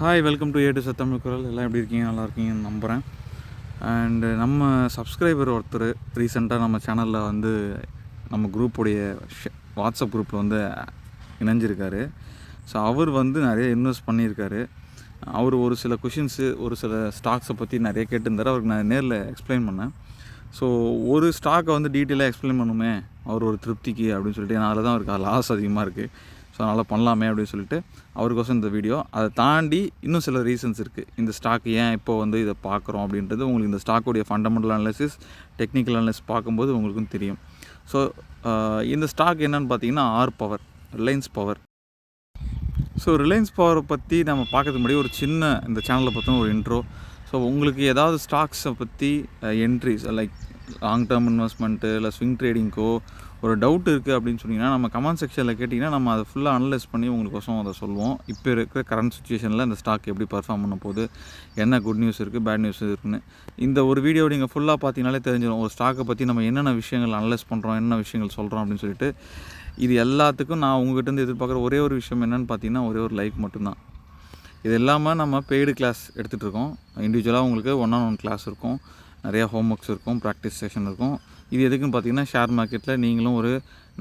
Hi welcome to A சத்தமிழ் குரல். எல்லாம் எப்படி இருக்கீங்க? நல்லா இருக்கீங்கன்னு நம்புகிறேன் அண்டு நம்ம சப்ஸ்கிரைபர் ஒருத்தர் ரீசெண்டாக நம்ம சேனலில் வந்து நம்ம குரூப்புடைய வாட்ஸ்அப் குரூப்பில் வந்து இணைஞ்சிருக்காரு. ஸோ அவர் வந்து நிறைய இன்வெஸ்ட் பண்ணியிருக்காரு. அவர் ஒரு சில கொஷின்ஸு ஒரு சில ஸ்டாக்ஸை பற்றி நிறைய கேட்டிருந்தார். அவருக்கு நான் நேரில் எக்ஸ்பிளைன் பண்ணேன். ஸோ ஒரு ஸ்டாக்கை வந்து டீட்டெயிலாக எக்ஸ்பிளைன் பண்ணுமே. அவர் ஒரு திருப்திக்கு அப்படின்னு சொல்லிட்டு அதனால அதில் தான் அவருக்கு லாஸ் அதிகமாக இருக்குது ஸோ அதனால் பண்ணலாமே அப்படின்னு சொல்லிட்டு அவருக்கோசம் இந்த வீடியோ அதை தாண்டி இன்னும் சில ரீசன்ஸ் இருக்குது இந்த ஸ்டாக் ஏன் இப்போ வந்து இதை பார்க்குறோம் அப்படின்றது உங்களுக்கு இந்த ஸ்டாக்குடைய ஃபண்டமெண்டல் அனாலிசிஸ் டெக்னிக்கல் அனாலிசிஸ் பார்க்கும்போது உங்களுக்கும் தெரியும். ஸோ இந்த ஸ்டாக் என்னன்னு பார்த்தீங்கன்னா R power Reliance power so Reliance பவரை பற்றி நம்ம பார்க்கறதுக்கு முன்னாடி ஒரு சின்ன இந்த சேனலை பற்றின ஒரு இன்ட்ரோ ஸோ உங்களுக்கு ஏதாவது ஸ்டாக்ஸை பற்றி entries like long term investment இல்லை ஸ்விங் ட்ரேடிங்க்கோ ஒரு டவுட் இருக்குது அப்படின்னு சொன்னீங்கன்னா நம்ம கமெண்ட் செக்ஷனில் கேட்டிங்கன்னா நம்ம அதை ஃபுல்லாக அனலைஸ் பண்ணி உங்களுக்கோசம் அதை சொல்லுவோம். இப்போ இருக்கிற கரண்ட் சுச்சுவேஷனில் இந்த ஸ்டாக் எப்படி பர்ஃபார்ம் பண்ண போகுது என்ன குட் நியூஸ் இருக்குது பேட் நியூஸ் இருக்குன்னு. இந்த ஒரு வீடியோ நீங்கள் ஃபுல்லாக பார்த்தீங்கனாலே தெரிஞ்சிடும் ஒரு ஸ்டாக்கை பற்றி நம்ம என்னென்ன விஷயங்கள் அனலைஸ் பண்ணுறோம் என்னென்ன விஷயங்கள் சொல்கிறோம் அப்படின்னு சொல்லிட்டு இது எல்லாத்துக்கும் நான் உங்ககிட்ட எதிர்பார்க்குற ஒரே ஒரு விஷயம் என்னென்னு பார்த்தீங்கன்னா ஒரே ஒரு லைக் மட்டும்தான். இது இல்லாமல் நம்ம பெய்டு கிளாஸ் எடுத்துகிட்டு இருக்கோம். இண்டிவிஜுவலாக உங்களுக்கு ஒன் ஆன் ஒன் கிளாஸ் இருக்கும். நிறையா ஹோம் ஒர்க்ஸ் இருக்கும் ப்ராக்டிஸ் செஷன் இருக்கும். இது எதுக்குன்னு பார்த்தீங்கன்னா ஷேர் மார்க்கெட்டில் நீங்களும் ஒரு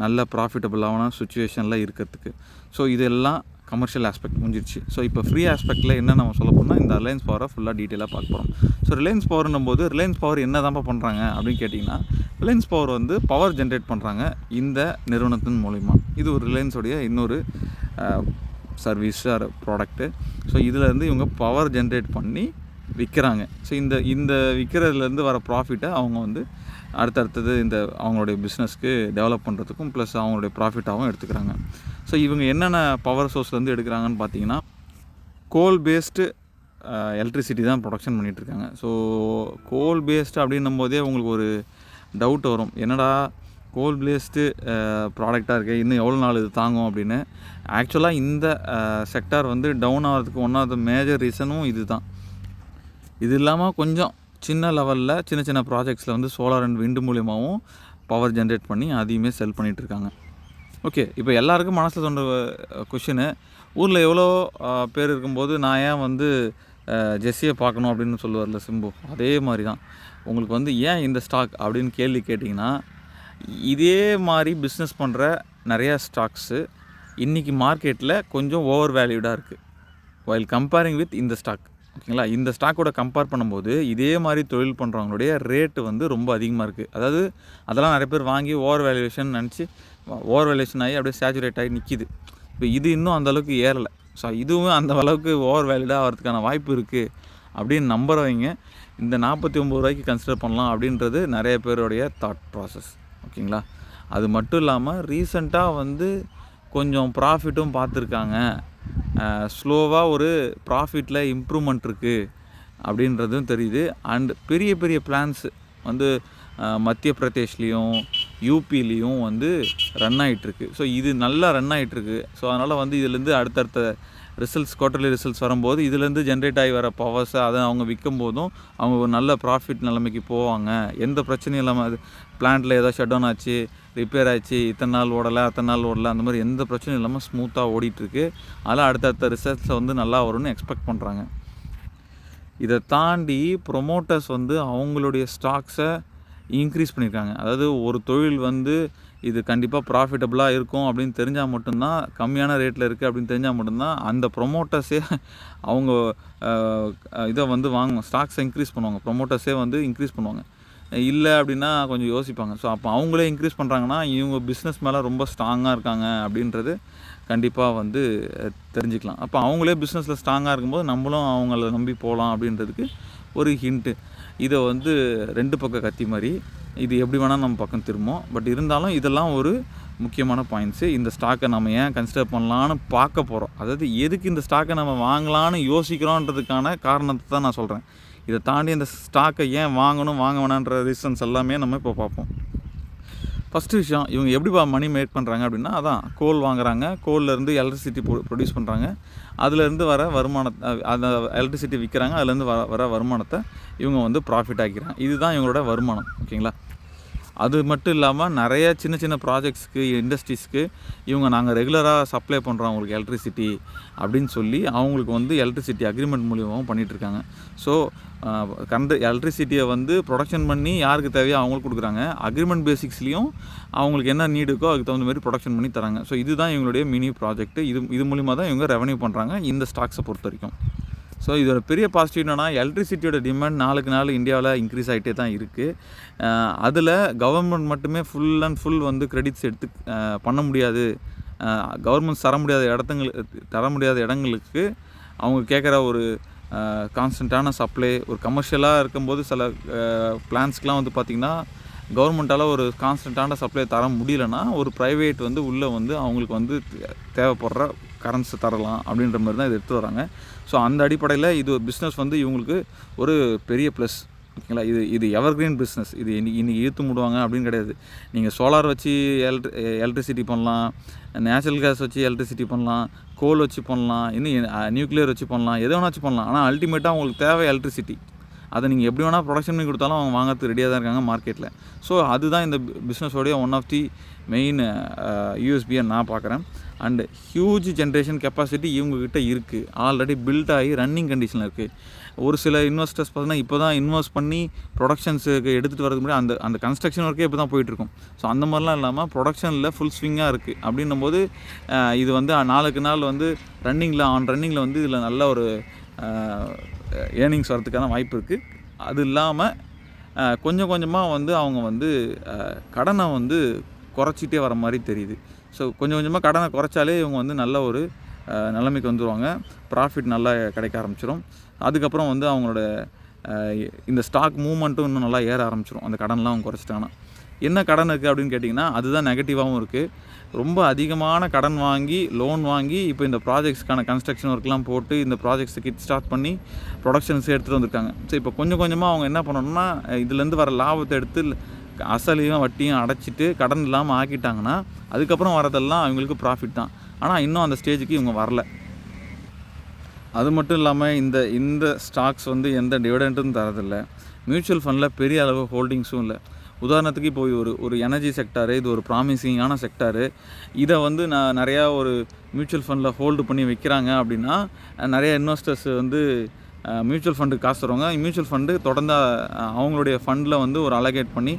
நல்ல ப்ராஃபிட்டபுளான சுச்சுவேஷனில் இருக்கிறதுக்கு. ஸோ இதெல்லாம் கமர்ஷியல் ஆஸ்பெக்ட் முடிஞ்சிருச்சு. ஸோ இப்போ ஃப்ரீ ஆஸ்பெக்ட்டில் என்ன நம்ம சொல்ல போனால் இந்த ரிலையன்ஸ் பவரை ஃபுல்லாக டீட்டெயிலாக பார்க்க போகிறோம் ஸோ ரிலையன்ஸ் பவர்னும் போது ரிலையன்ஸ் பவர் என்ன தான்ப்பா பண்ணுறாங்க அப்படின்னு கேட்டிங்கன்னா ரிலையன்ஸ் பவர் வந்து பவர் ஜென்ரேட் பண்ணுறாங்க இந்த நிறுவனத்தின் மூலிமா இது ஒரு ரிலையன்ஸோடைய இன்னொரு சர்வீஸ் ஆர் ப்ராடக்ட்டு ஸோ இதிலேருந்து இவங்க பவர் ஜென்ரேட் பண்ணி விற்கிறாங்க ஸோ இந்த இந்த விற்கிறதுலேருந்து வர ப்ராஃபிட்டை அவங்க வந்து அடுத்தடுத்தது இந்த அவங்களுடைய பிஸ்னஸ்க்கு டெவலப் பண்ணுறதுக்கும் ப்ளஸ் அவங்களுடைய ப்ராஃபிட்டாகவும் எடுத்துக்கிறாங்க. ஸோ இவங்க என்னென்ன பவர் சோர்ஸ்லேருந்து எடுக்கிறாங்கன்னு பார்த்தீங்கன்னா கோல் பேஸ்டு எலக்ட்ரிசிட்டி தான் ப்ரொடக்ஷன் பண்ணிகிட்ருக்காங்க ஸோ கோல் பேஸ்டு அப்படின்னும் போதே உங்களுக்கு ஒரு டவுட் வரும். என்னடா கோல் பேஸ்டு ப்ராடக்டாக இருக்குது இன்னும் எவ்வளோ நாள் இது தாங்கும் அப்படின்னு. ஆக்சுவலாக இந்த செக்டார் வந்து டவுன் ஆகிறதுக்கு ஒன் ஆஃப் த மேஜர் ரீசனும் இது தான் இது இல்லாமல் கொஞ்சம் சின்ன லெவலில் சின்ன சின்ன ப்ராஜெக்ட்ஸில் வந்து சோலார் அண்ட் விண்டு மூலியமாகவும் பவர் ஜென்ரேட் பண்ணி அதையுமே செல் பண்ணிகிட்ருக்காங்க ஓகே இப்போ எல்லாருக்கும் மனசில் சொன்ன கொஷினு ஊரில் எவ்வளோ பேர் இருக்கும்போது நான் ஏன் வந்து ஜெஸ்ஸியை பார்க்கணும் அப்படின்னு சொல்லுவார்ல சிம்பு? அதே மாதிரி தான் உங்களுக்கு வந்து ஏன் இந்த ஸ்டாக் அப்படின்னு கேள்வி கேட்டிங்கன்னா இதே மாதிரி பிஸ்னஸ் பண்ணுற நிறையா ஸ்டாக்ஸு இன்றைக்கி மார்க்கெட்டில் கொஞ்சம் ஓவர் வேல்யூடாக இருக்குது வைல் கம்பேரிங் வித் இந்த ஸ்டாக் ஓகேங்களா? இந்த ஸ்டாக்கோட கம்பேர் பண்ணும்போது இதே மாதிரி தொழில் பண்ணுறவங்களுடைய ரேட்டு வந்து ரொம்ப அதிகமாக இருக்குது அதாவது அதெல்லாம் நிறைய பேர் வாங்கி ஓவர் வேல்யூவேஷன் நினச்சி ஓவர் வேல்யூவேஷன் ஆகி அப்படியே சேச்சுரேட் ஆகி நிற்கிது இப்போ இது இன்னும் அந்தளவுக்கு ஏறலை. ஸோ இதுவும் அந்த அளவுக்கு ஓவர் வேல்யூடாக ஆகிறதுக்கான வாய்ப்பு இருக்குது அப்படின்னு நம்புகிறவங்க இந்த நாற்பத்தி ஒம்பது ரூபாய்க்கு கன்சிடர் பண்ணலாம் அப்படின்றது நிறைய பேருடைய தாட் ப்ராசஸ் ஓகேங்களா? அது மட்டும் இல்லாமல் ரீசண்டாக வந்து கொஞ்சம் ப்ராஃபிட்டும் பார்த்துருக்காங்க. ஸ்லோவாக ஒரு ப்ராஃபிட்டில் இம்ப்ரூவ்மெண்ட் இருக்குது அப்படின்றதும் தெரியுது. அண்ட் பெரிய பெரிய பிளான்ஸ் வந்து மத்திய பிரதேஷ்லேயும் யூபிலேயும் வந்து ரன் ஆகிட்டுருக்கு ஸோ இது நல்லா ரன் ஆகிட்டுருக்கு ஸோ அதனால் வந்து இதுலேருந்து அடுத்தடுத்த ரிசல்ட்ஸ் குவார்டர்லி ரிசல்ட்ஸ் வரும்போது இதுலேருந்து ஜென்ரேட் ஆகி வர பவர்ஸை அதை அவங்க விற்கும் போதும் அவங்க ஒரு நல்ல ப்ராஃபிட் நிலைமைக்கு போவாங்க. எந்த பிரச்சனையும் இல்லாமல் அது பிளான்ட்டில் ஏதோ ஷட் டவுன் ஆச்சு ரிப்பேர் ஆச்சு இத்தனை நாள் ஓடலை அத்தனை நாள் ஓடலை அந்த மாதிரி எந்த பிரச்சனையும் இல்லாமல் ஸ்மூத்தாக ஓடிட்டுருக்கு. அதெல்லாம் அடுத்தடுத்த ரிசல்ட்ஸை வந்து நல்லா வரும்னு எக்ஸ்பெக்ட் பண்ணுறாங்க இதை தாண்டி ப்ரொமோட்டர்ஸ் வந்து அவங்களுடைய ஸ்டாக்ஸை இன்க்ரீஸ் பண்ணியிருக்காங்க. அதாவது ஒரு தொழில் வந்து இது கண்டிப்பாக ப்ராஃபிட்டபுளாக இருக்கும் அப்படின்னு தெரிஞ்சால் மட்டும்தான் கம்மியான ரேட்டில் இருக்குது அப்படின்னு தெரிஞ்சால் மட்டும்தான் அந்த ப்ரொமோட்டர்ஸே அவங்க இதை வந்து வாங்குவோம் ஸ்டாக்ஸை இன்க்ரீஸ் பண்ணுவாங்க. ப்ரொமோட்டர்ஸே வந்து இன்க்ரீஸ் பண்ணுவாங்க. இல்லை அப்படின்னா கொஞ்சம் யோசிப்பாங்க. ஸோ அப்போ அவங்களே இன்க்ரீஸ் பண்ணுறாங்கன்னா இவங்க பிஸ்னஸ் மேலே ரொம்ப ஸ்ட்ராங்காக இருக்காங்க அப்படின்றது கண்டிப்பாக வந்து தெரிஞ்சுக்கலாம். அப்போ அவங்களே பிஸ்னஸில் ஸ்ட்ராங்காக இருக்கும்போது நம்மளும் அவங்கள நம்பி போகலாம் அப்படின்றதுக்கு ஒரு ஹிண்ட்டு இதை வந்து ரெண்டு பக்கம் கத்தி மாதிரி இது எப்படி வேணால் நம்ம பக்கம் திரும்போம். பட் இருந்தாலும் இதெல்லாம் ஒரு முக்கியமான பாயிண்ட்ஸு இந்த ஸ்டாக்கை நம்ம ஏன் கன்சிடர் பண்ணலான்னு பார்க்க போகிறோம் அதாவது எதுக்கு இந்த ஸ்டாக்கை நம்ம வாங்கலான்னு யோசிக்கிறோன்றதுக்கான காரணத்தை தான் நான் சொல்கிறேன் இதை தாண்டி இந்த ஸ்டாக்கை ஏன் வாங்கணும் வாங்க வேணான்ற ரீசன்ஸ் எல்லாமே நம்ம இப்போ பார்ப்போம். ஃபஸ்ட்டு விஷயம் இவங்க எப்படிப்பா மணி மேக் பண்ணுறாங்க அப்படின்னா அதான் கோல் வாங்குறாங்க கோல்லேருந்து எலக்ட்ரிசிட்டி ப்ரொடியூஸ் பண்ணுறாங்க அதுலேருந்து வர வருமானத்தை அந்த எலக்ட்ரிசிட்டி விற்கிறாங்க அதுலேருந்து வர வர வருமானத்தை இவங்க வந்து ப்ராஃபிட் ஆக்கிறாங்க இதுதான் இவங்களோட வருமானம் ஓகேங்களா அது மட்டும் இல்லாமல் நிறைய சின்ன சின்ன ப்ராஜெக்ட்ஸ்க்கு இண்டஸ்ட்ரீஸ்க்கு இவங்க நாங்கள் ரெகுலராக சப்ளை பண்ணுறோம் அவங்களுக்கு எலக்ட்ரிசிட்டி அப்படின்னு சொல்லி அவங்களுக்கு வந்து எலக்ட்ரிசிட்டி அக்ரிமெண்ட் மூலியமாகவும் பண்ணிகிட்ருக்காங்க ஸோ கரண்ட் எலக்ட்ரிசிட்டியை வந்து ப்ரொடக்ஷன் பண்ணி யாருக்கு தேவையோ அவங்களுக்கு கொடுக்குறாங்க. அக்ரிமெண்ட் பேசிக்ஸ்லேயும் அவங்களுக்கு என்ன நீடு இருக்கோ அதுக்கு தகுந்த மாதிரி ப்ரொடக்ஷன் பண்ணி தராங்க. ஸோ இதுதான் இவங்களுடைய மினி ப்ராஜெக்ட் இது இது மூலிமா தான் இவங்க ரெவன்யூ பண்ணுறாங்க இந்த ஸ்டாக்ஸை பொறுத்த வரைக்கும் ஸோ இதோட பெரிய பாசிட்டிவ் என்னென்னா எலக்ட்ரிசிட்டியோட டிமாண்ட் நாளுக்கு நாள் இந்தியாவில் இன்க்ரீஸ் ஆகிட்டே தான் இருக்குது அதில் கவர்மெண்ட் மட்டுமே ஃபுல் அண்ட் ஃபுல் வந்து கிரெடிட்ஸ் எடுத்து பண்ண முடியாது. கவர்மெண்ட் தர முடியாத இடத்துங்களுக்கு தர முடியாத இடங்களுக்கு அவங்க கேட்குற ஒரு கான்ஸ்டண்ட்டான சப்ளை ஒரு கமர்ஷியலாக இருக்கும்போது சில பிளான்ஸ்க்கெலாம் வந்து பார்த்திங்கன்னா கவர்மெண்ட்டால் ஒரு கான்ஸ்டண்ட்டான சப்ளை தர முடியலன்னா ஒரு ப்ரைவேட் வந்து உள்ளே வந்து அவங்களுக்கு வந்து தேவைப்படுற கரன்ஸை தரலாம் அப்படின்ற மாதிரி தான் இதை எடுத்து வராங்க. ஸோ அந்த அடிப்படையில் இது பிஸ்னஸ் வந்து இவங்களுக்கு ஒரு பெரிய ப்ளஸ் ஓகேங்களா? இது இது எவர்கிரீன் பிஸ்னஸ் இது இன்னைக்கு இன்றைக்கி இழுத்து மூடுவாங்க அப்படின்னு கிடையாது. நீங்கள் சோலார் வச்சு எலக்ட்ரி எலக்ட்ரிசிட்டி பண்ணலாம் நேச்சுரல் கேஸ் வச்சு எலக்ட்ரிசிட்டி பண்ணலாம் கோல் வச்சு பண்ணலாம் இன்னும் நியூக்ளியர் வச்சு பண்ணலாம் எது வேணா வச்சு பண்ணலாம். ஆனால் அல்டிமேட்டாக உங்களுக்கு தேவை எலக்ட்ரிசிட்டி அதை நீங்கள் எப்படி வேணால் ப்ரொடக்ஷன் பண்ணி கொடுத்தாலும் அவங்க வாங்கிறதுக்கு ரெடியாக தான் இருக்காங்க மார்க்கெட்டில் ஸோ அதுதான் இந்த பிஸ்னஸோடைய ஒன் ஆஃப் தி மெயின் யூஎஸ்பியை நான் பார்க்குறேன். அண்டு ஹியூஜ் ஜென்ரேஷன் கெப்பாசிட்டி இவங்கக்கிட்ட இருக்குது ஆல்ரெடி பில்ட் ஆகி ரன்னிங் கண்டிஷனில் இருக்குது ஒரு சில இன்வெஸ்டர்ஸ் பார்த்தீங்கன்னா இப்போ தான் இன்வெஸ்ட் பண்ணி ப்ரொடக்ஷன்ஸுக்கு எடுத்துகிட்டு வரதுக்கு முன்னாடி அந்த அந்த கன்ஸ்ட்ரக்ஷன் ஒர்க்கே இப்போ தான் போயிட்டுருக்கும். ஸோ அந்த மாதிரிலாம் இல்லாமல் ப்ரொடக்ஷனில் ஃபுல் ஸ்விங்காக இருக்குது அப்படின்னும் போது இது வந்து நாளுக்கு நாள் வந்து ரன்னிங்கில் ஆன் ரன்னிங்கில் வந்து இதில் நல்ல ஒரு ஏர்னிங்ஸ் வரதுக்கான வாய்ப்பு இருக்குது அது இல்லாமல் கொஞ்சம் கொஞ்சமாக வந்து அவங்க வந்து கடனை வந்து குறைச்சிட்டே வர மாதிரி தெரியுது. ஸோ கொஞ்சம் கொஞ்சமாக கடனை குறைச்சாலே இவங்க வந்து நல்ல ஒரு நிலைமைக்கு வந்துடுவாங்க ப்ராஃபிட் நல்லா கிடைக்க ஆரம்பிச்சிடும் அதுக்கப்புறம் வந்து அவங்களோட இந்த ஸ்டாக் மூவ்மெண்ட்டும் இன்னும் நல்லா ஏற ஆரம்பிச்சிடும் அந்த கடன்லாம் அவங்க குறைச்சிட்டாங்கன்னா. என்ன கடன் இருக்குது அப்படின்னு கேட்டிங்கன்னா அதுதான் நெகட்டிவாகவும் இருக்குது ரொம்ப அதிகமான கடன் வாங்கி லோன் வாங்கி இப்போ இந்த ப்ராஜெக்ட்ஸ்க்கான கன்ஸ்ட்ரக்ஷன் ஒர்க்லாம் போட்டு இந்த ப்ராஜெக்ட்ஸை கிட் ஸ்டார்ட் பண்ணி ப்ரொடக்ஷன்ஸ் எடுத்துகிட்டு வந்திருக்காங்க. ஸோ இப்போ கொஞ்சம் கொஞ்சமாக அவங்க என்ன பண்ணணும்னா இதுலேருந்து வர லாபத்தை எடுத்து அசலையும் வட்டியும் அடைச்சிட்டு கடன் இல்லாமல் ஆக்கிட்டாங்கன்னா அதுக்கப்புறம் வரதெல்லாம் அவங்களுக்கு ப்ராஃபிட் தான். ஆனால் இன்னும் அந்த ஸ்டேஜுக்கு இவங்க வரல. அது மட்டும் இல்லாமல் இந்த இந்த ஸ்டாக்ஸ் வந்து எந்த டிவிடெண்ட்டும் தரதில்லை. மியூச்சுவல் ஃபண்டில் பெரிய அளவு ஹோல்டிங்ஸும் இல்லை. உதாரணத்துக்கு இப்போ ஒரு ஒரு எனர்ஜி செக்டாரு இது ஒரு ப்ராமிசிங்கான செக்டாரு இதை வந்து நான் நிறையா ஒரு மியூச்சுவல் ஃபண்டில் ஹோல்டு பண்ணி வைக்கிறாங்க அப்படின்னா நிறையா இன்வெஸ்டர்ஸ் வந்து மியூச்சுவல் ஃபண்டுக்கு காசு தருவாங்க. மியூச்சுவல் ஃபண்டு தொடர்ந்து அவங்களுடைய ஃபண்டில் வந்து ஒரு அலகேட் பண்ணி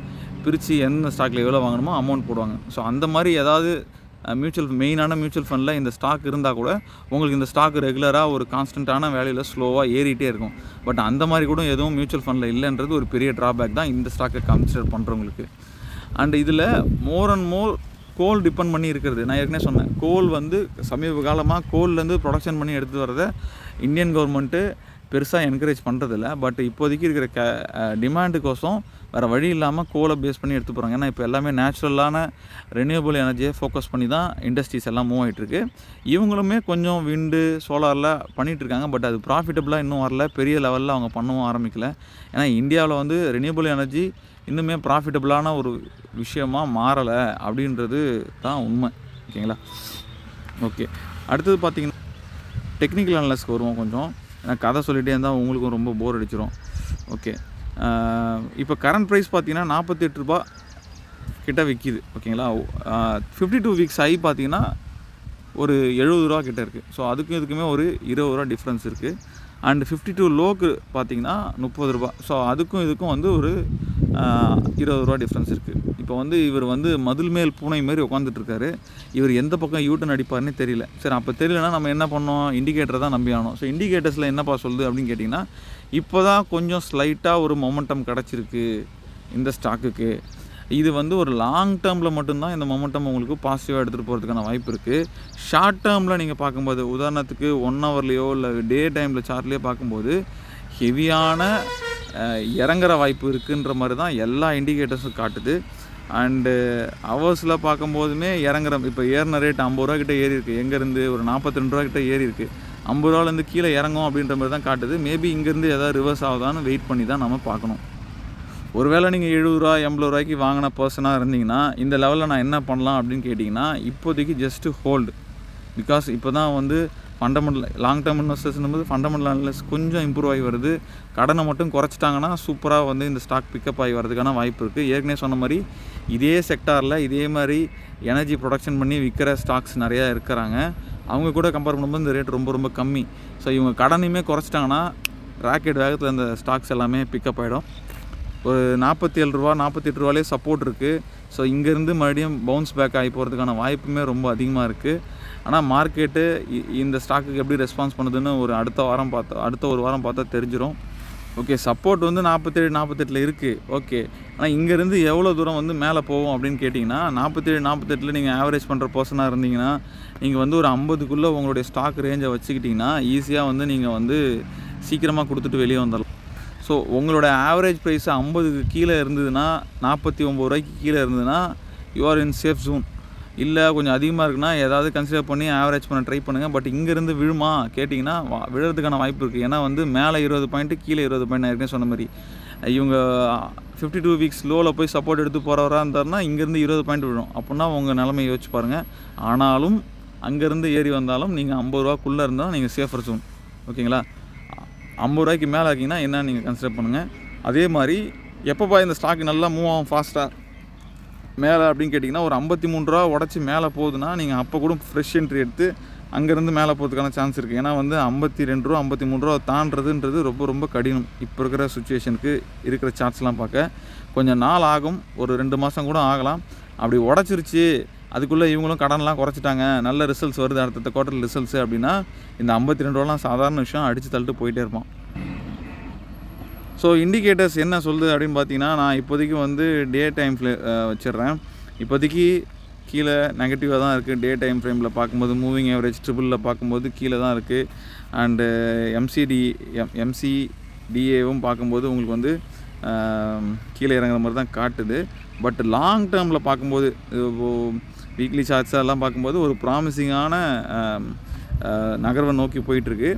பிரித்து எந்த ஸ்டாக்கில் எவ்வளோ வாங்கணுமோ அமௌண்ட் போடுவாங்க. ஸோ அந்த மாதிரி ஏதாவது மியூச்சுவல் மெயினான மியூச்சுவல் ஃபண்டில் இந்த ஸ்டாக் இருந்தால் கூட உங்களுக்கு இந்த ஸ்டாக் ரெகுலராக ஒரு கான்ஸ்டண்ட்டான வேலையில் ஸ்லோவாக ஏறிட்டே இருக்கும். பட் அந்த மாதிரி கூட எதுவும் மியூச்சுவல் ஃபண்டில் இல்லைன்றது ஒரு பெரிய ட்ராபேக் தான் இந்த ஸ்டாக்கை கன்சிடர் பண்ணுறவங்களுக்கு அண்ட் இதில் more and more goal depend பண்ணி இருக்கிறது. நான் ஏற்கனவே சொன்னேன். கோல் வந்து சமீப காலமாக கோல்லேருந்து ப்ரொடக்ஷன் பண்ணி எடுத்து வரதை இந்தியன் கவர்மெண்ட்டு பெருசாக என்கரேஜ் பண்ணுறதில்ல பட் இப்போதைக்கு இருக்கிற க டிமாண்டுக்கோசம் வேறு வழி இல்லாமல் கோலை பேஸ் பண்ணி எடுத்து போகிறாங்க ஏன்னா இப்போ எல்லாமே நேச்சுரலான ரெனியூபிள் எனர்ஜியை ஃபோக்கஸ் பண்ணி தான் இண்டஸ்ட்ரீஸ் எல்லாம் மூவ் ஆகிட்டுருக்கு இவங்களுமே கொஞ்சம் விண்டு சோலாரில் பண்ணிகிட்ருக்காங்க பட் அது ப்ராஃபிட்டபுளாக இன்னும் வரல. பெரிய லெவலில் அவங்க பண்ணவும் ஆரம்பிக்கல. ஏன்னா இந்தியாவில் வந்து ரெனியூபிள் எனர்ஜி இன்னுமே ப்ராஃபிட்டபுளான ஒரு விஷயமா மாறலை அப்படின்றது தான் உண்மை. ஓகேங்களா ஓகே அடுத்தது பார்த்திங்கன்னா டெக்னிக்கல் அனலிஸ்க்கு வருவோம் கொஞ்சம். ஏன்னா கதை சொல்லிகிட்டே இருந்தால் உங்களுக்கும் ரொம்ப போர் அடிச்சிடும் ஓகே இப்போ கரண்ட் ப்ரைஸ் பார்த்தீங்கன்னா நாற்பத்தெட்டு ரூபா கிட்ட விற்கிது ஓகேங்களா ஃபிஃப்டி டூ வீக்ஸ் ஆகி பார்த்தீங்கன்னா ஒரு எழுபது ரூபா கிட்ட இருக்குது ஸோ அதுக்கும் இதுக்குமே ஒரு இருபது ரூபா டிஃப்ரென்ஸ் இருக்குது அண்ட் ஃபிஃப்டி டூ லோக்கு பார்த்தீங்கன்னா முப்பது ரூபா. ஸோ அதுக்கும் இதுக்கும் வந்து ஒரு இருபது ரூபா டிஃப்ரென்ஸ் இருக்குது இப்போ வந்து இவர் வந்து மதில் மேல் பூனை மாதிரி உட்காந்துட்ருக்காரு இவர் எந்த பக்கம் யூட்டன் அடிப்பார்னே தெரியல. சரி அப்போ தெரியலனா நம்ம என்ன பண்ணோம்? இண்டிகேட்டர் தான் நம்பி ஸோ இண்டிகேட்டர்ஸில் என்னப்பா சொல்லுது அப்படின்னு கேட்டிங்கன்னா இப்போ தான் கொஞ்சம் ஸ்லைட்டாக ஒரு மொமெண்டம் கிடச்சிருக்கு இந்த ஸ்டாக்குக்கு இது வந்து ஒரு லாங் டேர்மில் மட்டும்தான் இந்த மொமெண்டம் உங்களுக்கு பாசிட்டிவாக எடுத்துகிட்டு போகிறதுக்கான வாய்ப்பு இருக்குது ஷார்ட் டேர்மில் நீங்கள் பார்க்கும்போது உதாரணத்துக்கு ஒன் ஹவர்லேயோ இல்லை டே டைமில் சார்ட்லேயோ பார்க்கும்போது ஹெவியான இறங்குற வாய்ப்பு இருக்குன்ற மாதிரி தான் எல்லா இண்டிகேட்டர்ஸும் காட்டுது. அண்டு ஹவர்ஸில் பார்க்கும்போதுமே இறங்குற இப்போ ஏறின ரேட் ஐம்பது ரூபா கிட்ட ஏறி இருக்குது எங்கேருந்து ஒரு நாற்பத்தி ரெண்டு ரூபா கிட்ட ஏறி இருக்குது ஐம்பது ரூபாலேருந்து கீழே இறங்கும் அப்படின்ற மாதிரி தான் காட்டுது. மேபி இங்கேருந்து எதாவது ரிவர்ஸ் ஆகுதான்னு வெயிட் பண்ணி தான் நம்ம பார்க்கணும். ஒருவேளை நீங்கள் எழுபது ரூபா எண்பது ரூபாய்க்கு வாங்கின பர்சனாக இருந்தீங்கன்னா இந்த லெவலில் நான் என்ன பண்ணலாம் அப்படின்னு கேட்டிங்கன்னா இப்போதைக்கு ஜஸ்ட்டு ஹோல்டு பிகாஸ் இப்போ தான் வந்து ஃபண்டமெண்டல் லாங் டேர்ம் இன்வெஸ்டர்ஸ்னும் போது ஃபண்டமெண்டல் அனலிஸ் கொஞ்சம் இம்ப்ரூவ் ஆகி வருது. கடனை மட்டும் குறைச்சிட்டாங்கன்னா சூப்பராக வந்து இந்த ஸ்டாக் பிக்கப் ஆகி வரதுக்கான வாய்ப்பு இருக்குது ஏற்கனவே சொன்ன மாதிரி இதே செக்டாரில் இதே மாதிரி எனர்ஜி ப்ரொடக்ஷன் பண்ணி விற்கிற ஸ்டாக்ஸ் நிறையா இருக்கிறாங்க. அவங்க கூட கம்பேர் பண்ணும்போது இந்த ரேட் ரொம்ப ரொம்ப கம்மி. ஸோ இவங்க கடனையுமே குறைச்சிட்டாங்கன்னா ராக்கெட் வேகத்தில் இந்த ஸ்டாக்ஸ் எல்லாமே பிக்கப் ஆகிடும் ஒரு நாற்பத்தி ஏழு ரூபா நாற்பத்தி எட்டு ரூபாலே சப்போர்ட் இருக்குது ஸோ இங்கேருந்து மறுபடியும் பவுன்ஸ் பேக் ஆகி போகிறதுக்கான வாய்ப்புமே ரொம்ப அதிகமாக இருக்குது ஆனால் மார்க்கெட்டு இந்த ஸ்டாக்குக்கு எப்படி ரெஸ்பான்ஸ் பண்ணுதுன்னு ஒரு அடுத்த வாரம் பார்த்தா அடுத்த ஒரு வாரம் பார்த்தா தெரிஞ்சிடும் ஓகே சப்போர்ட் வந்து நாற்பத்தேழு நாற்பத்தெட்டில் இருக்குது ஓகே ஆனால் இங்கேருந்து எவ்வளோ தூரம் வந்து மேலே போவோம் அப்படின்னு கேட்டிங்கன்னா நாற்பத்தேழு நாற்பத்தெட்டில் நீங்கள் ஆவரேஜ் பண்ணுற பர்சனாக இருந்தீங்கன்னா நீங்கள் வந்து ஒரு ஐம்பதுக்குள்ளே உங்களுடைய ஸ்டாக் ரேஞ்சை வச்சுக்கிட்டிங்கன்னா ஈஸியாக வந்து நீங்கள் வந்து சீக்கிரமாக கொடுத்துட்டு வெளியே வந்துடலாம் ஸோ உங்களோட ஆவரேஜ் ப்ரைஸ் ஐம்பதுக்கு கீழே இருந்ததுன்னா நாற்பத்தி ஒம்பது ரூபாய்க்கு கீழே இருந்ததுன்னா you are in safe zone இல்லை கொஞ்சம் அதிகமாக இருக்குன்னா ஏதாவது கன்சிடர் பண்ணி ஆவரேஜ் பண்ண ட்ரை பண்ணுங்கள் பட் இங்கேருந்து விழுமா? கேட்டிங்கன்னா விழுறதுக்கான வாய்ப்பு இருக்குது ஏன்னா வந்து மேலே இருபது பாயிண்ட்டு கீழே இருபது பாயிண்ட் நான் சொன்ன மாதிரி. இவங்க ஃபிஃப்டி டூ வீக்ஸ் லோவில் போய் சப்போர்ட் எடுத்து போகிறவராக இருந்தாருன்னா இங்கேருந்து இருபது பாயிண்ட் விழும். அப்படின்னா உங்கள் நிலைமை யோசிச்சு பாருங்கள் ஆனாலும் அங்கேருந்து ஏறி வந்தாலும் நீங்கள் ஐம்பது ரூபாக்குள்ளே இருந்தால் நீங்கள் சேஃபர் ஜோன் ஓகேங்களா ஐம்பது ரூபாய்க்கு மேலே ஆக்கிங்கன்னா என்ன நீங்கள் கன்சிடர் பண்ணுங்கள் அதே மாதிரி எப்போப்பா இந்த ஸ்டாக் நல்லா மூவ் ஆகும் ஃபாஸ்ட்டாக மேலே அப்படின்னு கேட்டிங்கன்னா ஒரு ஐம்பத்தி மூணு ரூபா உடச்சி மேலே போகுதுன்னா நீங்கள் அப்போ கூட ஃப்ரெஷ் என்ட்ரி எடுத்து அங்கேருந்து மேலே போகிறதுக்கான சான்ஸ் இருக்குது ஏன்னா வந்து ஐம்பத்தி ரெண்டு ரூபா ஐம்பத்தி மூணு ரூபா தாண்டதுன்றது ரொம்ப ரொம்ப கடினம். இப்போ இருக்கிற சுச்சுவேஷனுக்கு இருக்கிற சான்ஸ்லாம் பார்க்க கொஞ்சம் நாள் ஆகும். ஒரு ரெண்டு மாதம் கூட ஆகலாம். அப்படி உடச்சிருச்சு அதுக்குள்ளே இவங்களும் கடன்லாம் குறைச்சிட்டாங்க. நல்ல ரிசல்ட்ஸ் வருது. அடுத்த குவார்டர் ரிசல்ட்ஸு அப்படின்னா இந்த ஐம்பத்தி ரெண்டு ரூபாலாம் சாதாரண விஷயம் அடித்து தள்ளிட்டு போயிட்டே இருப்பான். ஸோ இண்டிகேட்டர்ஸ் என்ன சொல்லுது அப்படின்னு பார்த்தீங்கன்னா நான் இப்போதைக்கு வந்து டே டைம் ஃப்ளே வச்சிடுறேன். இப்போதைக்கு கீழே நெகட்டிவாக தான் இருக்குது டே டைம் ஃப்ரேமில் பார்க்கும்போது மூவிங் ஆவரேஜ் ட்ரிபிளில் பார்க்கும்போது கீழே தான் இருக்குது அண்டு எம்சிடி எம் எம்சிடிஏவும் பார்க்கும்போது உங்களுக்கு வந்து கீழே இறங்குற மாதிரி தான் காட்டுது. பட் லாங் டேர்மில் பார்க்கும்போது வீக்லி சார்ட்ஸ் எல்லாம் பார்க்கும்போது ஒரு ப்ராமிசிங்கான நகர்வை நோக்கி போயிட்டுருக்கு.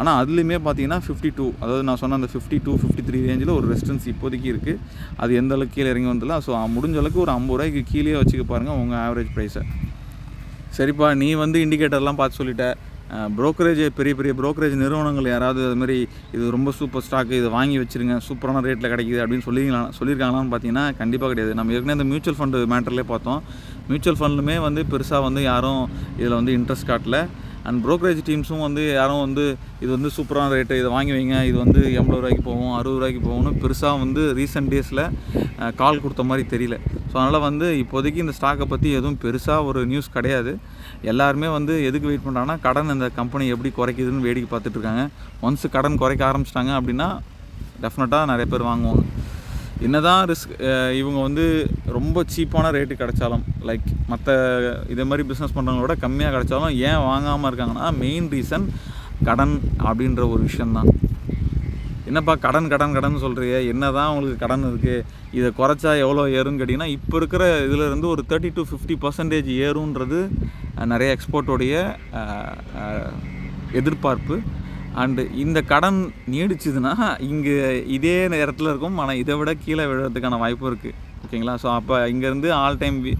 ஆனால் அதுலேயுமே பார்த்தீங்கன்னா ஃபிஃப்டி டூ அதாவது நான் சொன்ன அந்த ஃபிஃப்டி டூ ஃபிஃப்டி த்ரீ ரேஞ்சில் ஒரு ரெசிஸ்டன்ஸ் இப்போதைக்கு இருக்குது அது எந்த அளவுக்கு கீழே இறங்கி வந்துடலாம் ஸோ முடிஞ்ச அளவுக்கு ஒரு ஐம்பது ரூபாய்க்கு கீழே வச்சுக்க பாருங்கள் உங்கள் ஆவரேஜ் ப்ரைஸை சரிப்பா நீ வந்து இண்டிகேட்டர்லாம் பார்த்து சொல்லிட்ட. ப்ரோக்கரேஜ் பெரிய பெரிய ப்ரோக்கரேஜ் நிறுவனங்கள் யாராவது அதுமாரி இது ரொம்ப சூப்பர் ஸ்டாக் இது வாங்கி வச்சிருங்க சூப்பரான ரேட்டில் கிடைக்குது அப்படின்னு சொல்லிங்களா சொல்லியிருக்காங்களான்னு பார்த்தீங்கன்னா கண்டிப்பாக கிடையாது. நம்ம ஏற்கனவே இந்த மியூச்சுவல் ஃபண்டு மேட்டர்லேயே பார்த்தோம். மியூச்சுவல் ஃபண்ட்லுமே வந்து பெருசாக வந்து யாரும் இதில் வந்து இன்ட்ரெஸ்ட் காட்டல. அண்ட் ப்ரோக்கரேஜ் டீம்ஸும் வந்து யாரும் வந்து இது வந்து சூப்பரான ரேட்டு இதை வாங்கி வைங்க இது வந்து எண்பது ரூபாய்க்கு போகும் அறுபது ரூபாய்க்கு போகும்னு பெருசாக வந்து ரீசெண்ட் டேஸில் கால் கொடுத்த மாதிரி தெரியல. ஸோ அதனால் வந்து இப்போதைக்கு இந்த ஸ்டாக்கை பற்றி எதுவும் பெருசாக ஒரு நியூஸ் கிடையாது. எல்லாருமே வந்து எதுக்கு வெயிட் பண்ணுறாங்கன்னா கடன் இந்த கம்பெனி எப்படி குறைக்குதுன்னு வேடிக்கை பார்த்துட்டு இருக்காங்க. ஒன்ஸ் கடன் குறைக்க ஆரம்பிச்சிட்டாங்க அப்படின்னா டெஃபினட்டாக நிறைய பேர் வாங்குவாங்க. என்னதான் ரிஸ்க் இவங்க வந்து ரொம்ப சீப்பான ரேட்டு கிடைச்சாலும் லைக் மற்ற இதே மாதிரி பிஸ்னஸ் பண்ணுறவங்களோட கம்மியாக கிடைச்சாலும் ஏன் வாங்காமல் இருக்காங்கன்னா மெயின் ரீசன் கடன் அப்படின்ற ஒரு விஷயந்தான் என்னப்பா கடன் கடன் கடன் சொல்கிறிய என்ன தான் உங்களுக்கு கடன் இருக்குது இதை குறைச்சா எவ்வளோ ஏறுன்னு கேட்டிங்கன்னா இப்போ இருக்கிற இதிலேருந்து ஒரு தேர்ட்டி டு ஃபிஃப்டி பர்சன்டேஜ் ஏறுன்றது நிறைய எக்ஸ்போர்ட்டோடைய எதிர்பார்ப்பு. அண்டு இந்த கடன் நீடிச்சதுன்னா இங்கே இதே நேரத்தில் இருக்கும். ஆனால் இதை விட கீழே விழுறதுக்கான வாய்ப்பு இருக்குது ஓகேங்களா? ஸோ அப்போ இங்கேருந்து all time we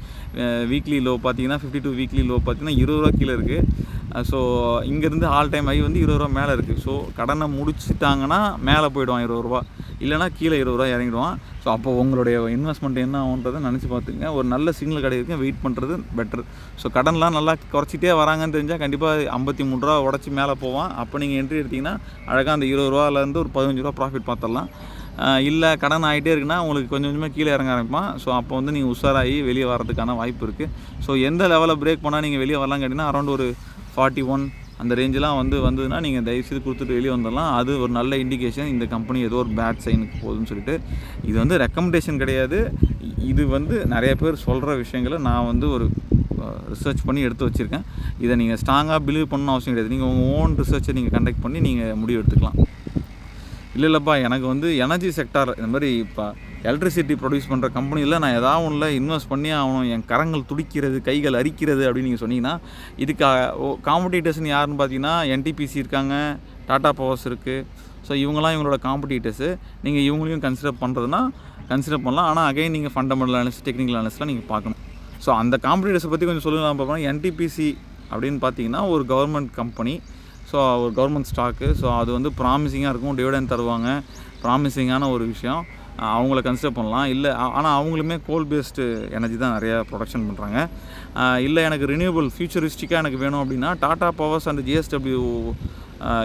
weekly low பார்த்தீங்கன்னா ஃபிஃப்டி டூ வீக்லி லோ பார்த்தீங்கன்னா இருபது ரூபா கீழே இருக்குது ஸோ இங்கேருந்து ஆல் டைம் ஐ வந்து இருபது ரூபா மேலே இருக்குது ஸோ கடனை முடிச்சிட்டாங்கன்னா மேலே போயிடுவான் இருபது ரூபா. இல்லைனா கீழே இருபது ரூபா இறங்கிடுவான். ஸோ அப்போ உங்களுடைய இன்வெஸ்ட்மெண்ட் என்ன ஆகுன்றதை நினச்சி பார்த்துங்க. ஒரு நல்ல சிக்னல் கிடைக்கும் வெயிட் பண்ணுறது பெட்டர் ஸோ கடன்லாம் நல்லா குறைச்சிட்டே வராங்கன்னு தெரிஞ்சால் கண்டிப்பாக ஐம்பத்தி மூணு ரூபா உடச்சி மேலே போவான். அப்போ நீங்கள் என்ட்ரி எடுத்தீங்கன்னா அழகாக அந்த இருபது ரூபாலேருந்து ஒரு பதினஞ்சு ரூபா ப்ராஃபிட் பார்த்துடலாம். இல்லை கடன் ஆகிட்டே இருக்குன்னா உங்களுக்கு கொஞ்சம் கொஞ்சமாக கீழே இறங்க ஆரம்பிப்பான். ஸோ அப்போ வந்து நீங்கள் உஷாராகி வெளியே வரதுக்கான வாய்ப்பு இருக்குது ஸோ எந்த லெவலில் பிரேக் பண்ணால் நீங்கள் வெளியே வரலாம் கேட்டிங்கன்னா அரௌண்ட் ஒரு ஃபார்ட்டி ஒன் அந்த ரேஞ்செலாம் வந்து வந்ததுன்னா நீங்கள் தயவுசெய்து கொடுத்துட்டு வெளியே வந்துடலாம் அது ஒரு நல்ல இண்டிகேஷன் இந்த கம்பெனி ஏதோ ஒரு பேட் சைனுக்கு போகுதுன்னு சொல்லிட்டு. இது வந்து ரெக்கமெண்டேஷன் கிடையாது. இது வந்து நிறைய பேர் சொல்கிற விஷயங்களை நான் வந்து ஒரு ரிசர்ச் பண்ணி எடுத்து வச்சுருக்கேன். இதை நீங்கள் ஸ்ட்ராங்காக பிலீவ் பண்ணணும் அவசியம் கிடையாது. நீங்கள் உங்கள் ஓன் ரிசர்ச்சை நீங்கள் கண்டக்ட் பண்ணி நீங்கள் முடிவு எடுத்துக்கலாம். இல்லை இல்லைப்பா எனக்கு வந்து எனர்ஜி செக்டார் இந்த மாதிரி இப்போ எலக்ட்ரிசிட்டி ப்ரொடியூஸ் பண்ணுற கம்பெனியில் நான் ஏதாவது ஒன்றில் இன்வெஸ்ட் பண்ணி ஆகணும். என் கரங்கள் துடிக்கிறது கைகள் அரிக்கிறது அப்படின்னு நீங்கள் சொன்னீங்கன்னா இதுக்கு காம்படிட்டர்ஸ்னு யாருன்னு பார்த்தீங்கன்னா என்டிபிசி இருக்காங்க டாடா பவர்ஸ் இருக்குது ஸோ இவங்கெல்லாம் இவங்களோட காம்படிட்டர்ஸு நீங்கள் இவங்களையும் கன்சிடர் பண்ணுறதுனா கன்சிடர் பண்ணலாம். ஆனால் அகைன் நீங்கள் ஃபண்டமெண்டல் அனலிஸ்ட் டெக்னிக்கல் அனலிஸ்ட்லாம் நீங்கள் பார்க்கணும். ஸோ அந்த காம்படிட்டர்ஸை பற்றி கொஞ்சம் சொல்லலாம் பார்ப்போம் என்டிபிசி அப்படின்னு பார்த்தீங்கன்னா ஒரு கவர்மெண்ட் கம்பெனி ஸோ ஒரு கவர்மெண்ட் ஸ்டாக்கு ஸோ அது வந்து ப்ராமிசிங்காக இருக்கும். டிவிடன் தருவாங்க. ப்ராமிசிங்கான ஒரு விஷயம். அவங்கள கன்சிடர் பண்ணலாம். இல்லை ஆனால் அவங்களுமே கோல் பேஸ்டு எனர்ஜி தான் நிறையா ப்ரொடக்ஷன் பண்ணுறாங்க இல்லை எனக்கு ரினியூவபிள் ஃபியூச்சரிஸ்டிக்காக எனக்கு வேணும் அப்படின்னா Tata powers and JSW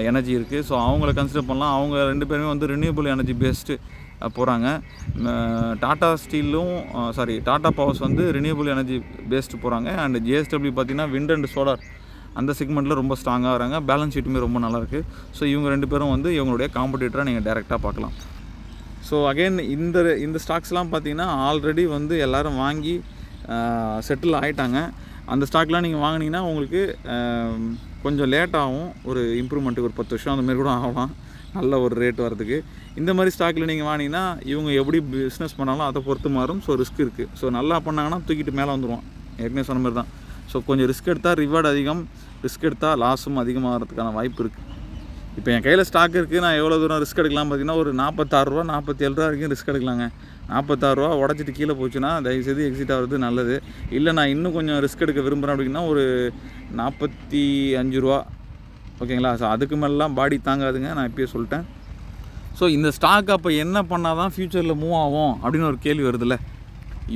energy இருக்குது ஸோ அவங்கள கன்சிடர் பண்ணலாம். அவங்க ரெண்டு பேருமே வந்து ரினியூவபிள் எனர்ஜி பேஸ்டு போகிறாங்க டாடா ஸ்டீலும் சாரி டாட்டா பவர்ஸ் வந்து ரினியூவபிள் எனர்ஜி பேஸ்டு போகிறாங்க அண்ட் ஜிஎஸ்டபிள்யூ பார்த்தீங்கன்னா விண்ட் அண்ட் சோலார் அந்த செக்மெண்ட்டில் ரொம்ப ஸ்ட்ராங்காக வராங்க. பேலன்ஸ் ஷீட்டுமே ரொம்ப நல்லாயிருக்கு ஸோ இவங்க ரெண்டு பேரும் வந்து இவங்களுடைய காம்படிட்டராக நீங்கள் டேரெக்டாக பார்க்கலாம். ஸோ அகைன் இந்த இந்த ஸ்டாக்ஸ்லாம் பார்த்தீங்கன்னா ஆல்ரெடி வந்து எல்லோரும் வாங்கி செட்டில் ஆகிட்டாங்க அந்த ஸ்டாக்லாம் நீங்கள் வாங்குனீங்கன்னா உங்களுக்கு கொஞ்சம் லேட் ஆகும். ஒரு இம்ப்ரூவ்மெண்ட்டுக்கு ஒரு பத்து வருஷம் அந்தமாரி கூட ஆகலாம். நல்ல ஒரு ரேட் வரதுக்கு இந்த மாதிரி ஸ்டாக்கில் நீங்கள் வாங்கினீங்கன்னா இவங்க எப்படி பிஸ்னஸ் பண்ணாலும் அதை பொறுத்து மாறும். ஸோ ரிஸ்க் இருக்குது ஸோ நல்லா பண்ணாங்கன்னா தூக்கிட்டு மேலே வந்துடுவோம் ஏற்கனவே சொன்ன மாதிரி தான். ஸோ கொஞ்சம் ரிஸ்க் எடுத்தால் ரிவார்டு அதிகம். ரிஸ்க் எடுத்தால் லாஸும் அதிகமாகிறதுக்கான வாய்ப்பு இருக்குது இப்போ என் கையில் ஸ்டாக் இருக்குது நான் எவ்வளோ தூரம் ரிஸ்க் எடுக்கலாம் பார்த்தீங்கன்னா ஒரு நாற்பத்தாறுரூவா நாற்பத்தேழு ரூபா வரைக்கும் ரிஸ்க் எடுக்கலாங்க. நாற்பத்தாறுரூவா உடச்சிட்டு கீழே போச்சுன்னா தயவுசெய்து எக்ஸிட் ஆகிறது நல்லது. இல்லை நான் இன்னும் கொஞ்சம் ரிஸ்க் எடுக்க விரும்புகிறேன் அப்படின்னா ஒரு நாற்பத்தி அஞ்சு ரூபா. ஓகேங்களா? ஸோ அதுக்கு மேலாம் பாடி தாங்காதுங்க நான் இப்போயே சொல்லிட்டேன். ஸோ இந்த ஸ்டாக் அப்போ என்ன பண்ணால் தான் ஃப்யூச்சரில் மூவ் ஆகும் அப்படின்னு ஒரு கேள்வி வருதுல்ல.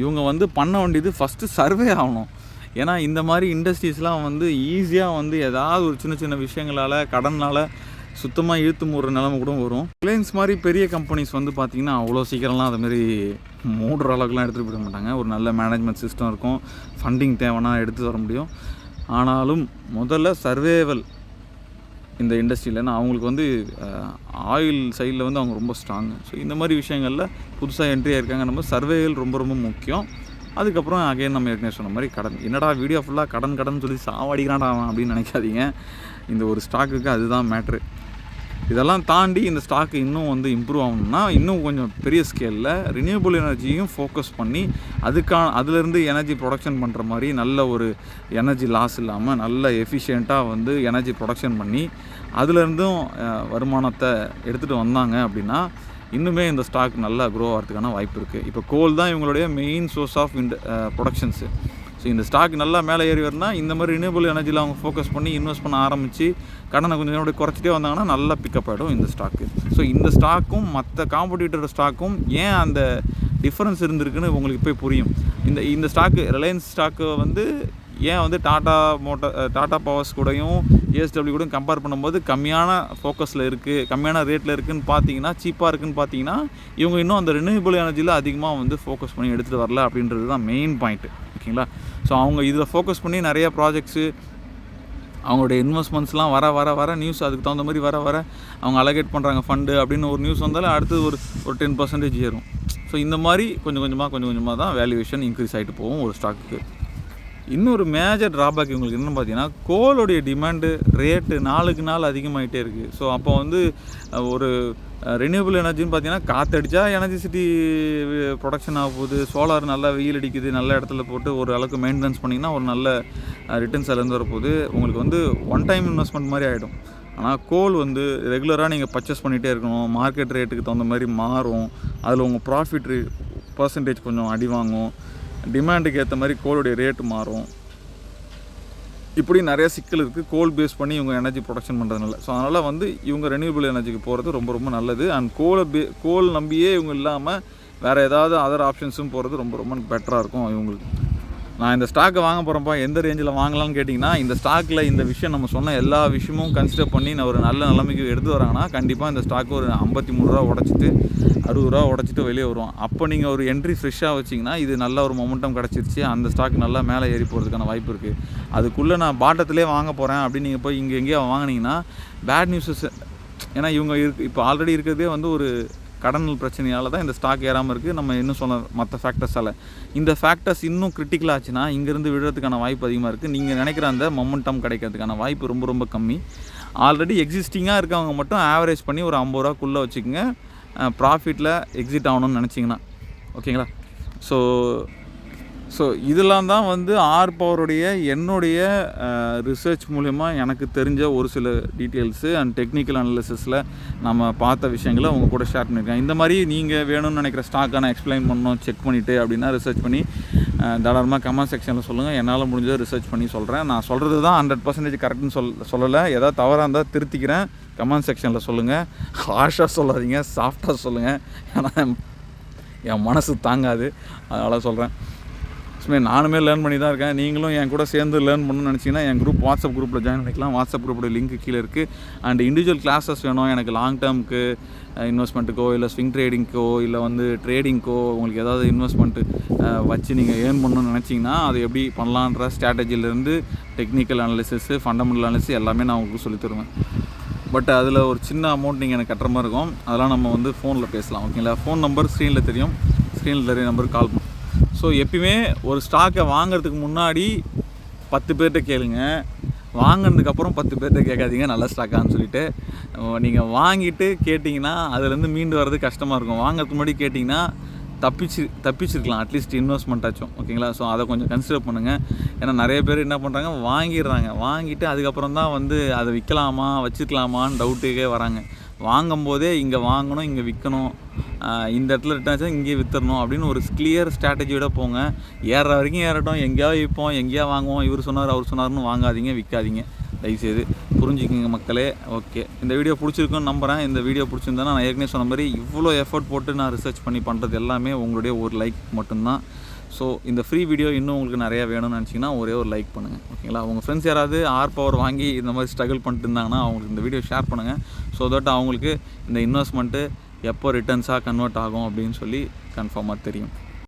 இவங்க வந்து பண்ண வேண்டியது ஃபஸ்ட்டு சர்வே ஆகணும். ஏன்னா இந்த மாதிரி இண்டஸ்ட்ரீஸ்லாம் வந்து ஈஸியாக வந்து ஏதாவது ஒரு சின்ன சின்ன விஷயங்களால் கடனால் சுத்தமாக இழுத்து மூடுற நிலமை கூட வரும். ரிலையன்ஸ் மாதிரி பெரிய கம்பெனிஸ் வந்து பார்த்திங்கன்னா அவ்வளோ சீக்கிரம்லாம் அதுமாரி மூடுற அளவுக்குலாம் எடுத்துகிட்டு போயிட மாட்டாங்க. ஒரு நல்ல மேனேஜ்மெண்ட் சிஸ்டம் இருக்கும். ஃபண்டிங் தேவைன்னா எடுத்து வர முடியும். ஆனாலும் முதல்ல சர்வேவல் இந்த இண்டஸ்ட்ரியில்னா அவங்களுக்கு வந்து ஆயில் சைடில் வந்து அவங்க ரொம்ப ஸ்ட்ராங்கு ஸோ இந்த மாதிரி விஷயங்களில் புதுசாக என்ட்ரி ஆயிருக்காங்க. நம்ம சர்வேகள் ரொம்ப ரொம்ப முக்கியம். அதுக்கப்புறம் அகைன் நம்ம ஏற்கனவே சொன்ன மாதிரி கடன். என்னடா வீடியோ ஃபுல்லாக கடன் கடன் சொல்லி சாவடிக்கிறான்டா அவன் அப்படின்னு நினைக்காதீங்க. இந்த ஒரு ஸ்டாக்குக்கு அதுதான் மேட்ரு இதெல்லாம் தாண்டி இந்த ஸ்டாக் இன்னும் வந்து இம்ப்ரூவ் ஆகணும்னா இன்னும் கொஞ்சம் பெரிய ஸ்கேலில் ரினியூவபிள் எனர்ஜியும் ஃபோக்கஸ் பண்ணி அதுக்கான அதுலேருந்து எனர்ஜி ப்ரொடக்ஷன் பண்ணுற மாதிரி நல்ல ஒரு எனர்ஜி லாஸ் இல்லாமல் நல்ல எஃபிஷியண்ட்டாக வந்து எனர்ஜி ப்ரொடக்ஷன் பண்ணி அதுலேருந்தும் வருமானத்தை எடுத்துகிட்டு வந்தாங்க அப்படின்னா இன்னுமே இந்த ஸ்டாக் நல்லா க்ரோ ஆகிறதுக்கான வாய்ப்பு இருக்குது இப்போ கோல் தான் இவங்களுடைய மெயின் சோர்ஸ் ஆஃப் இந்த ப்ரொடக்ஷன்ஸு ஸோ இந்த ஸ்டாக் நல்லா மேலே ஏறி வரனா இந்த மாதிரி ரினியூபிள் எனர்ஜியில் அவங்க ஃபோக்கஸ் பண்ணி இன்வெஸ்ட் பண்ண ஆரம்பித்து கடனை கொஞ்சம் நேரம் குறைச்சிட்டே வந்தாங்கன்னா நல்லா பிக்கப் ஆகிடும் இந்த ஸ்டாக்கு ஸோ இந்த ஸ்டாக்கும் மற்ற காம்படிட்டர் ஸ்டாக்கும் ஏன் அந்த டிஃப்ரென்ஸ் இருந்திருக்குன்னு உங்களுக்கு இப்போ புரியும். இந்த இந்த ஸ்டாக்கு ரிலையன்ஸ் ஸ்டாக்கு வந்து ஏன் வந்து டாட்டா மோட்டார் டாட்டா பவர்ஸ் கூடயும் ஏஎஸ்டபிள்யூ கூடயும் கம்பேர் பண்ணும்போது கம்மியான ஃபோக்கஸில் இருக்குது கம்மியான ரேட்டில் இருக்குதுன்னு பார்த்தீங்கன்னா சீப்பாக இருக்குதுன்னு பார்த்தீங்கன்னா இவங்க இன்னும் அந்த ரினியூபிள் எனர்ஜியில் அதிகமாக வந்து ஃபோக்கஸ் பண்ணி எடுத்துகிட்டு வரல அப்படின்றது தான் மெயின் பாயிண்ட்டு ஓகேங்களா? ஸோ அவங்க இதில் ஃபோக்கஸ் பண்ணி நிறைய ப்ராஜெக்ட்ஸு அவங்களுடைய இன்வெஸ்ட்மெண்ட்ஸ்லாம் வர வர வர நியூஸ் அதுக்கு தகுந்த மாதிரி வர வர அவங்க அலகேட் பண்ணுறாங்க ஃபண்டு அப்படின்னு ஒரு நியூஸ் வந்தாலும் அடுத்து ஒரு ஒரு டென் பர்சன்டேஜ் ஏறும். ஸோ இந்த மாதிரி கொஞ்சம் கொஞ்சமாக கொஞ்சம் கொஞ்சமாக தான் வேல்யூவேஷன் இன்க்ரீஸ் ஆகிட்டு போகும் ஒரு ஸ்டாக்கு இன்னொரு மேஜர் ட்ராபேக் இவங்களுக்கு என்னென்னு பார்த்தீங்கன்னா கோலுடைய டிமாண்டு ரேட்டு நாளுக்கு நாள் அதிகமாகிட்டே இருக்குது ஸோ அப்போ வந்து ஒரு ரினியூவபிள் எனர்ஜின்னு பார்த்தீங்கன்னா காற்றடிச்சா எனர்ஜிசிட்டி ப்ரொடக்ஷன் ஆக போகுது. சோலார் நல்லா வெயில் அடிக்குது நல்ல இடத்துல போட்டு ஒரு அளவுக்கு மெயின்டெனன்ஸ் பண்ணிங்கன்னா ஒரு நல்ல ரிட்டர்ன்ஸ் அதுலேருந்து வரப்போகுது. உங்களுக்கு வந்து ஒன் டைம் இன்வெஸ்ட்மெண்ட் மாதிரி ஆகிடும் ஆனால் கோல் வந்து ரெகுலராக நீங்கள் பர்ச்சேஸ் பண்ணிகிட்டே இருக்கணும். மார்க்கெட் ரேட்டுக்கு தகுந்த மாதிரி மாறும். அதில் உங்கள் ப்ராஃபிட் பர்சன்டேஜ் கொஞ்சம் அடி வாங்கும். டிமாண்டுக்கு ஏற்ற மாதிரி கோலுடைய ரேட்டு மாறும். இப்படி நிறைய சிக்கல் இருக்குது கோல் பேஸ் பண்ணி இவங்க எனர்ஜி ப்ரொடக்ஷன் பண்ணுறதுனால ஸோ அதனால் வந்து இவங்க ரெனியூபிள் எனர்ஜிக்கு போகிறது ரொம்ப ரொம்ப நல்லது. அண்ட் கோலை பே கோல் நம்பியே இவங்க இல்லாமல் வேறு ஏதாவது அதர் ஆப்ஷன்ஸும் போகிறது ரொம்ப ரொம்ப பெட்டராக இருக்கும் இவங்களுக்கு. நான் இந்த ஸ்டாக்கை வாங்க போகிறப்போ எந்த ரேஞ்சில் வாங்கலாம்னு கேட்டிங்கன்னா இந்த ஸ்டாக்கில் இந்த விஷயம் நம்ம சொன்ன எல்லா விஷயமும் கன்சிடர் பண்ணி நான் ஒரு நல்ல நிலைமைக்கு எடுத்து வராங்கன்னா கண்டிப்பாக இந்த ஸ்டாக் ஒரு ஐம்பத்தி மூணு ரூபா உடச்சிட்டு அறுபது ரூபா உடச்சிட்டு வெளியே வருவோம். அப்போ நீங்கள் ஒரு என்ட்ரி ஃப்ரெஷ்ஷாக வச்சிங்கன்னா இது நல்ல ஒரு மொமெண்டம் கிடச்சிருச்சு. அந்த ஸ்டாக் நல்லா மேலே ஏறி போகிறதுக்கான வாய்ப்பு இருக்குது அதுக்குள்ளே நான் பாட்டத்திலே வாங்க போகிறேன் அப்படின்னு நீங்கள் போய் இங்கே எங்கேயோ வாங்கினீங்கன்னா பேட் நியூஸஸ் ஏன்னா இவங்க இருக்கு இப்போ ஆல்ரெடி இருக்கிறதே வந்து ஒரு கடன் பிரச்சனையால் தான் இந்த ஸ்டாக் ஏறாமல் இருக்குது நம்ம இன்னும் சொன்ன மற்ற ஃபேக்டர்ஸால் இந்த ஃபேக்டர்ஸ் இன்னும் கிரிட்டிக்கல் ஆச்சுன்னா இங்கேருந்து விழுறதுக்கான வாய்ப்பு அதிகமாக இருக்குது நீங்கள் நினைக்கிற அந்த மொமெண்டம் கிடைக்கிறதுக்கான வாய்ப்பு ரொம்ப ரொம்ப கம்மி. ஆல்ரெடி எக்ஸிஸ்டிங்காக இருக்கவங்க மட்டும் ஆவரேஜ் பண்ணி ஒரு ஐம்பது ரூபாக்குள்ளே வச்சுக்கோங்க. ப்ராஃபிட்டில் எக்ஸிட் ஆகணும்னு நினச்சிங்கன்னா. ஓகேங்களா ஸோ ஸோ இதெல்லாம் தான் வந்து ஆர் பவருடைய என்னுடைய ரிசர்ச் மூலயமா எனக்கு தெரிஞ்ச ஒரு சில டீட்டெயில்ஸு அண்ட் டெக்னிக்கல் அனாலிசிஸில் நம்ம பார்த்த விஷயங்களை உங்கள் கூட ஷேர் பண்ணியிருக்கேன். இந்த மாதிரி நீங்கள் வேணும்னு நினைக்கிற ஸ்டாக்கை நான் எக்ஸ்பிளைன் பண்ணணும் செக் பண்ணிவிட்டு அப்படின்னா ரிசர்ச் பண்ணி தாராளமாக கமெண்ட் செக்ஷனில் சொல்லுங்கள் என்னால் முடிஞ்சதை ரிசர்ச் பண்ணி சொல்கிறேன் நான் சொல்கிறது தான் ஹண்ட்ரட் பர்சன்டேஜ் கரெக்டுன்னு சொல் சொல்லலை. ஏதாவது தவறாக இருந்தால் திருத்திக்கிறேன். கமெண்ட் செக்ஷனில் சொல்லுங்கள் ஹார்ஷாக சொல்லாதீங்க. சாஃப்டாக சொல்லுங்கள் ஏன்னா என் மனசு தாங்காது. அதனால் சொல்கிறேன் சும்மா நானுமே லேர்ன் பண்ணி தான் இருக்கேன். நீங்களும் என் கூட சேர்ந்து லேர்ன் பண்ணணும்னு நினச்சிங்கன்னா என் குரூப் வாட்ஸ்அப் குரூப்பில் ஜாயின் பண்ணிக்கலாம். வாட்ஸ்அப் குரூப்போட லிங்க் கீழே இருக்குது அண்ட் இண்டிவிஜுவல் கிளாஸஸ் வேணும். எனக்கு லாங் டேர்முக்கு இன்வெஸ்ட்மெண்ட்டுக்கோ இல்லை ஸ்விங் ட்ரேடிங்க்கோ இல்லை வந்து ட்ரேடிங்க்கோ உங்களுக்கு ஏதாவது இன்வெஸ்ட்மெண்ட்டு வச்சு நீங்கள் ஏர்ன் பண்ணணும்னு நினச்சிங்கன்னா அது எப்படி பண்ணலான்ற ஸ்ட்ராட்டஜிலேருந்து டெக்னிக்கல் அனாலிசிஸு ஃபண்டமெண்டல் அனாலிசிஸ் எல்லாமே நான் உங்களுக்கு சொல்லித் தருவேன். பட் அதில் ஒரு சின்ன அமௌண்ட் நீங்கள் எனக்கு கட்டுற மாதிரி இருக்கும். அதெல்லாம் நம்ம வந்து ஃபோனில் பேசலாம். ஓகேங்களா ஃபோன் நம்பர் ஸ்க்ரீனில் தெரியும். ஸ்க்ரீனில் தெரிய நம்பருக்கு கால் பண்ணும் ஸோ எப்பயுமே ஒரு ஸ்டாக்கை வாங்குறதுக்கு முன்னாடி பத்து பேர்கிட்ட கேளுங்க. வாங்கினதுக்கப்புறம் பத்து பேர்கிட்ட கேட்காதீங்க நல்ல ஸ்டாக்கான்னு சொல்லிட்டு. நீங்கள் வாங்கிட்டு கேட்டிங்கன்னா அதுலேருந்து மீண்டு வர்றது கஷ்டமாக இருக்கும். வாங்குறதுக்கு முன்னாடி கேட்டிங்கன்னா தப்பிச்சு தப்பிச்சிருக்கலாம். அட்லீஸ்ட் இன்வெஸ்ட்மெண்ட் ஆச்சும். ஓகேங்களா ஸோ அதை கொஞ்சம் கன்சிடர் பண்ணுங்கள் ஏன்னா நிறைய பேர் என்ன பண்ணுறாங்க வாங்கிடுறாங்க. வாங்கிட்டு அதுக்கப்புறம் தான் வந்து அதை விற்கலாமா வச்சுக்கலாமான்னு டவுட்டுக்கே வராங்க. வாங்கும்போதே இங்கே வாங்கணும் இங்கே விற்கணும் இந்த இடத்துல ரிட்டர்ன் இங்கே இங்கேயே விற்றுறணும் அப்படின்னு ஒரு கிளியர் ஸ்ட்ராட்டஜியோட போங்க. ஏறுற வரைக்கும் ஏறட்டும் எங்கேயாவது விற்போம் எங்கேயா வாங்குவோம் இவர் சொன்னார் அவர் சொன்னார்னு வாங்காதீங்க விற்காதீங்க தயவுசெய்து புரிஞ்சுக்கோங்க மக்களே. ஓகே. இந்த வீடியோ பிடிச்சிருக்குன்னு நம்புகிறேன் இந்த வீடியோ பிடிச்சிருந்தா நான் ஏற்கனவே சொன்ன மாதிரி இவ்வளோ எஃபர்ட் போட்டு நான் ரிசர்ச் பண்ணி பண்ணுறது எல்லாமே உங்களுடைய ஒரு லைக் மட்டும்தான். ஸோ இந்த ஃப்ரீ வீடியோ இன்னும் உங்களுக்கு நிறையா வேணும்னு நினச்சிங்கன்னா ஒரே ஒரு லைக் பண்ணுங்கள் ஓகேங்களா உங்கள் ஃப்ரெண்ட்ஸ் யாராவது ஆர் பவர் வாங்கி இந்த மாதிரி ஸ்ட்ரகிள் பண்ணிட்டு இருந்தாங்கன்னா அவங்களுக்கு இந்த வீடியோ ஷேர் பண்ணுங்கள் ஸோ தட் அவங்களுக்கு இந்த இன்வெஸ்ட்மெண்ட்டு எப்போ ரிட்டர்ன்ஸாக கன்வெர்ட் ஆகும் அப்படின்னு சொல்லி கன்ஃபார்மாக தெரியும்.